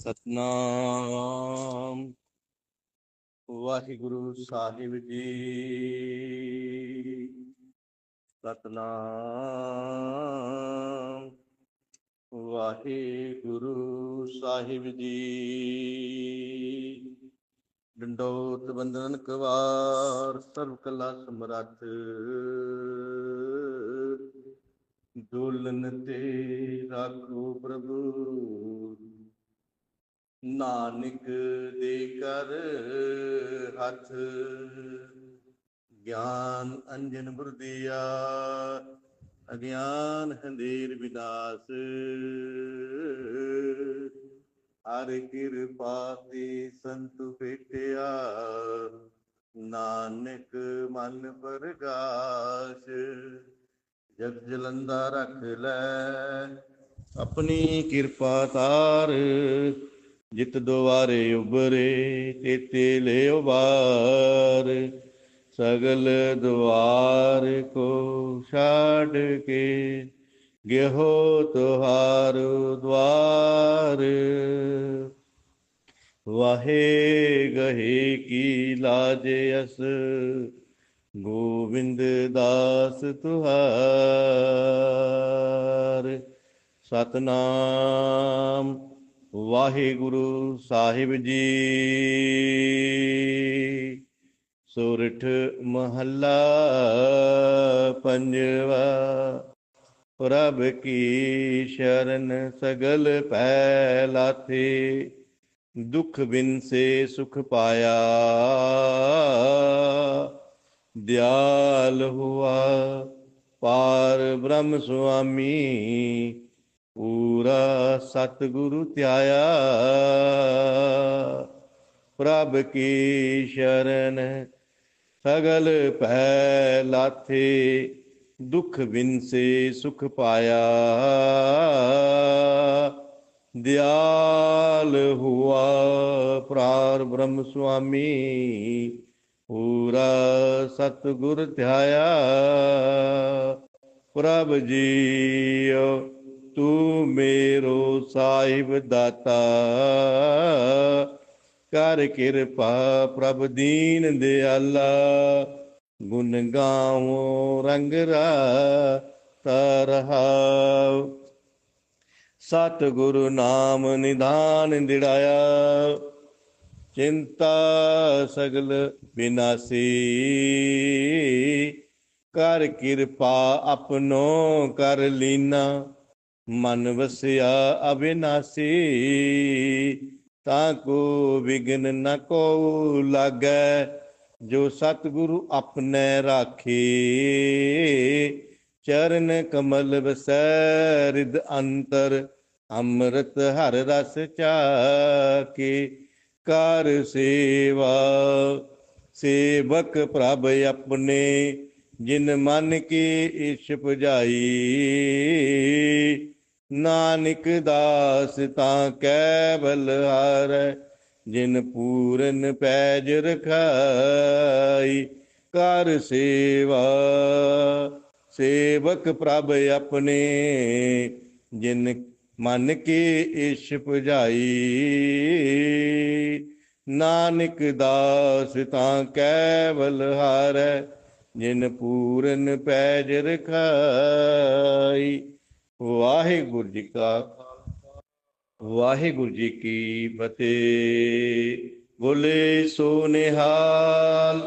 ਸਤਨਾਮ। ਵਾਹਿਗੁਰੂ ਸਾਹਿਬ ਜੀ। ਸਤਨਾਮ। ਵਾਹਿਗੁਰੂ ਸਾਹਿਬ ਜੀ। ਡੰਡੋਤ ਬੰਦਨ ਕਵਾਰ ਸਰਬ ਕਲਾ ਸਮਰੱਥ। ਦੁਲਨ ਤੇ ਰਾਖੋ ਪ੍ਰਭੂ। ਨਾਨਕ ਦੇ ਕਰ ਹੱਥ, ਗਿਆਨ ਅੰਜਨ ਬੁਰਦੀਆ, ਅਗਿਆਨ ਹੰਦੇਰ ਵਿਨਾਸ਼। ਹਰ ਕਿਰਪਾ ਤੇ ਸੰਤ ਭੇਟਿਆ, ਨਾਨਕ ਮਨ ਪ੍ਰਗਾਸ਼। ਜਗ ਜਲੰਦਾ ਰੱਖ ਲੈ ਆਪਣੀ ਕਿਰਪਾ ਤਾਰ ਜਿਤ ਦੁਆਰੇ ਉਬਰੇ ਤੇਤੇ ਲਿਓ ਉਬਾਰ ਸਗਲ ਦੁਆਰ ਕੋ ਛਾੜ ਕੇ ਗਿਹੋ ਤੁਹਾਰ ਦੁਆਰ ਵਾਹੇ ਗਹੇ ਕੀ ਲਾਜ ਅਸ ਗੋਬਿੰਦ ਦਾਸ ਤੁਹਾਰ। ਸਤਨਾਮ ਵਾਹਿਗੁਰੂ ਸਾਹਿਬ ਜੀ। ਸੋਰਠ ਮਹੱਲਾ ਪੰਜਵਾ, ਪ੍ਰਭ ਕੀ ਸ਼ਰਨ ਸਗਲ ਪੈ ਲਾਥੇ ਦੁਖ ਬਿਨ ਸੇ ਸੁਖ ਪਾਇਆ, ਦਿਆਲ ਹੁਆ, ਪਾਰ ਬ੍ਰਹਮ ਸੁਆਮੀ ਪੂਰਾ ਸਤਿਗੁਰੂ ਧਿਆਇਆ ਪ੍ਰਭ ਕੀ ਸ਼ਰਨ ਸਗਲ ਭੈ ਲਾਥੇ ਦੁਖ ਬਿਨ ਸੇ ਸੁਖ ਪਾਇਆ ਦਿਆਲ ਹੁਆ ਪ੍ਰਾਰ ਬ੍ਰਹਮ ਸੁਆਮੀ ਪੂਰਾ ਸਤਿਗੁਰ ਧਿਆਇਆ ਪ੍ਰਭ ਜੀਓ ਤੂੰ ਮੇਰੋ ਸਾਹਿਬ ਦਾਤਾ। ਕਰ ਕਿਰਪਾ ਪ੍ਰਭ ਦੀਨ ਦਿਆਲਾ। ਗੁਣ ਗਾਵੋ ਰੰਗ ਰਾ ਤਰਹਾਉ ਸਤ ਗੁਰੂ ਨਾਮ ਨਿਧਾਨ ਦਿੜਾਇਆ। ਚਿੰਤਾ ਸਗਲ ਬਿਨਾਸੀ। ਕਰ ਕਿਰਪਾ ਆਪਣੋ ਕਰ ਲੀਨਾ। ਮਨ ਵਸਿਆ ਅਬਿਨਾਸੀ, ਤਾਂ ਕੋ ਵਿਗਨ ਨ ਕੋ ਲਾਗੈ, ਜੋ ਸਤਿਗੁਰੂ ਆਪਣੇ ਰਾਖੇ। ਚਰਨ ਕਮਲ ਵਸੈ ਰਿਦ ਅੰਤਰ, ਅੰਮ੍ਰਿਤ ਹਰ ਰਸ ਚਾਕੇ। ਕਰ ਸੇਵਾ, ਸੇਵਕ ਪ੍ਰਭ ਆਪਣੇ, ਜਿਨ ਮਨ ਕੀ ਇਛ ਪੁਜਾਈ ਨਾਨਕ ਦਾਸ ਤਾਂ ਕੈਵਲ ਹਰ, ਜਿਨ ਪੂਰਨ ਪੈਜ ਰਖਾਈ, ਕਰ ਸੇਵਾ। ਸੇਵਕ ਪ੍ਰਭ ਆਪਣੇ, ਜਿਨ ਮਨ ਕੇ ਇਸ਼ ਪੁਜਾਈ ਨਾਨਕ ਦਾਸ ਤਾਂ ਕੈਵਲ ਹਾਰੈ, ਜਿਨ ਪੂਰਨ ਪੈਜ ਰਖਾਈ ਵਾਹਿਗੁਰੂ ਜੀ ਕਾ ਵਾਹਿਗੁਰੂ ਜੀ ਕੀ ਫਤਿਹ। ਬੋਲੇ ਸੋ ਨਿਹਾਲ